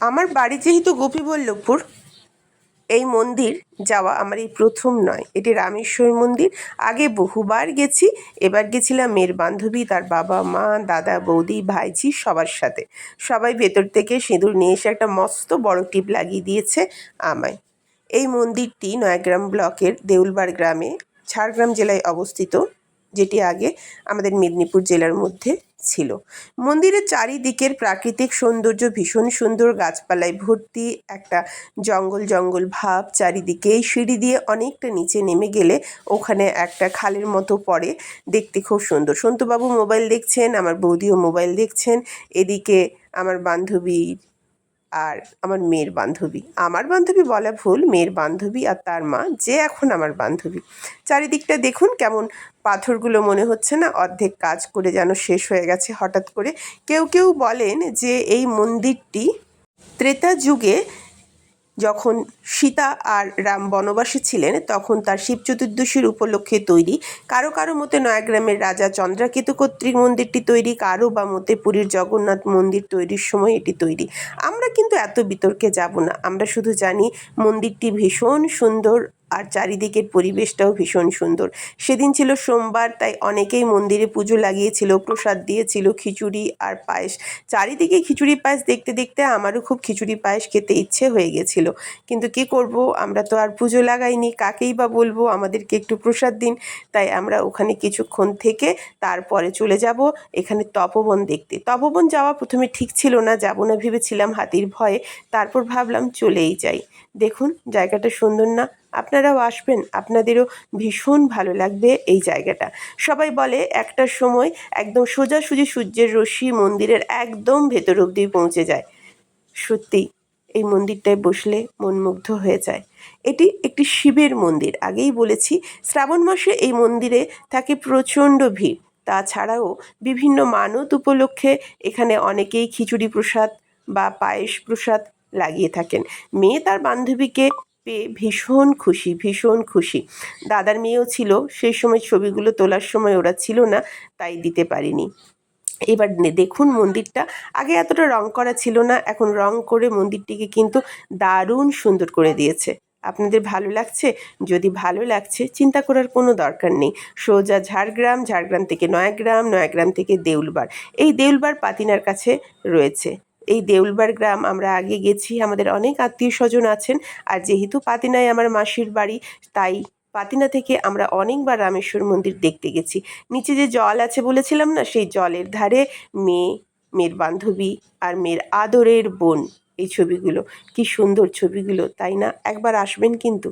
আমার বাড়ি যেহেতু গোপীবল্লভপুর, এই মন্দির যাওয়া আমার এই প্রথম নয়। এটি রামেশ্বর মন্দির। আগে বহুবার গেছি, এবার গেছিলাম মেয়ের বান্ধবী, তার বাবা, মা, দাদা, বৌদি, ভাইঝি সবার সাথে। সবাই ভেতর থেকে সিঁদুর নিয়ে এসে একটা মস্ত বড় টিপ লাগিয়ে দিয়েছে আমায়। এই মন্দিরটি নয়াগ্রাম ব্লকের দেউলবার গ্রামে, ঝাড়গ্রাম জেলায় অবস্থিত। যেটি আগে আমাদের মেদিনীপুর জেলার মধ্যে ছিল। মন্দিরের চারিদিকের প্রাকৃতিক সৌন্দর্য ভীষণ সুন্দর, গাছপালায় ভর্তি, একটা জঙ্গল জঙ্গল ভাব চারিদিকে। এই সিঁড়ি দিয়ে অনেকটা নিচে নেমে গেলে ওখানে একটা খালের মতো পড়ে দেখতে খুব সুন্দর। সন্তুবাবু মোবাইল দেখছেন, আমার বৌদিও মোবাইল দেখছেন। এদিকে আমার বান্ধবীর আর আমার মেয়ের বান্ধবী। আমার বান্ধবী বলা ভুল, মেয়ের বান্ধবী আর তার মা, যে এখন আমার বান্ধবী। চারিদিকটা দেখুন কেমন পাথরগুলো মনে হচ্ছে না, অর্ধেক কাজ করে যেন শেষ হয়ে গেছে হঠাৎ করে। কেউ কেউ বলেন যে এই মন্দিরটি ত্রেতা যুগে যখন সীতা আর রাম বনবাসে ছিলেন, তখন তার শিব চতুর্দশীর উপলক্ষে তৈরি কারও কারও মতে নয়াগ্রামের রাজা চন্দ্রাকেতু কর্তৃক মন্দিরটি তৈরি, কারও বা মতে পুরীর জগন্নাথ মন্দির তৈরির সময় এটি তৈরি। আমরা কিন্তু এত বিতর্কে যাব না। আমরা শুধু জানি মন্দিরটি ভীষণ সুন্দর আর চারিদিকের পরিবেশটাও ভীষণ সুন্দর। সেদিন ছিল সোমবার, তাই অনেকেই মন্দিরে পুজো লাগিয়েছিল, প্রসাদ দিয়েছিল, খিচুড়ি আর পায়েস। চারিদিকে খিচুড়ি পায়েস দেখতে দেখতে আমারও খুব খিচুড়ি পায়েস খেতে ইচ্ছে হয়ে গেছিল। কিন্তু কি করব? আমরা তো আর পুজো লাগাইনি, কাকেই বা বলব? আমাদেরকে একটু প্রসাদ দিন। তাই আমরা ওখানে কিছুক্ষণ থেকে তারপরে চলে যাব, এখানে তপবন দেখতে। তপবন যাওয়া প্রথমে ঠিক ছিল না, যাব না ভেবেছিলাম হাতির ভয়ে। তারপর ভাবলাম চলেই যাই। দেখুন, জায়গাটা সুন্দর না? আপনারাও আসবেন, আপনাদেরও ভীষণ ভালো লাগবে এই জায়গাটা। সবাই বলে একটার সময় একদম সোজাসুজি সূর্যের রশ্মি মন্দিরের একদম ভেতর অবধি পৌঁছে যায়। সত্যি এই মন্দিরটায় বসলে মনমুগ্ধ হয়ে যায়। এটি একটি শিবের মন্দির, আগেই বলেছি শ্রাবণ মাসে এই মন্দিরে থাকে প্রচণ্ড ভিড়। তাছাড়াও বিভিন্ন মানত উপলক্ষে এখানে অনেকেই খিচুড়ি প্রসাদ বা পায়েস প্রসাদ লাগিয়ে থাকেন। মেয়ে তার বান্ধবীকে পেয়ে ভীষণ খুশি ভীষণ খুশি। দাদার মেয়েও ছিল, সেই সময় ছবিগুলো তোলার সময় ওরা ছিল না, তাই দিতে পারিনি। এবার দেখুন মন্দিরটা। আগে এতটা রং করা ছিল না, এখন রং করে মন্দিরটিকে কিন্তু দারুণ সুন্দর করে দিয়েছে। আপনাদের ভালো লাগছে? যদি ভালো লাগছে, চিন্তা করার কোনো দরকার নেই। সোজা ঝাড়গ্রাম ঝাড়গ্রাম থেকে নয়াগ্রাম নয়াগ্রাম থেকে দেউলবার। এই দেউলবার পাতিনার কাছে রয়েছে। এই দেউলবার গ্রাম আমরা আগে গেছি, আমাদের অনেক আত্মীয় স্বজন আছেন আর যেহেতু পাতিনায় আমার মাসির বাড়ি, তাই পাতিনা থেকে আমরা অনেকবার রামেশ্বর মন্দির দেখতে গেছি। নিচে যে জল আছে বলেছিলাম না, সেই জলের ধারে মেয়ে, মেয়ের বান্ধবী আর মেয়ের আদরের বোন, এই ছবিগুলো। কি সুন্দর ছবিগুলো, তাই না? একবার আসবেন কিন্তু।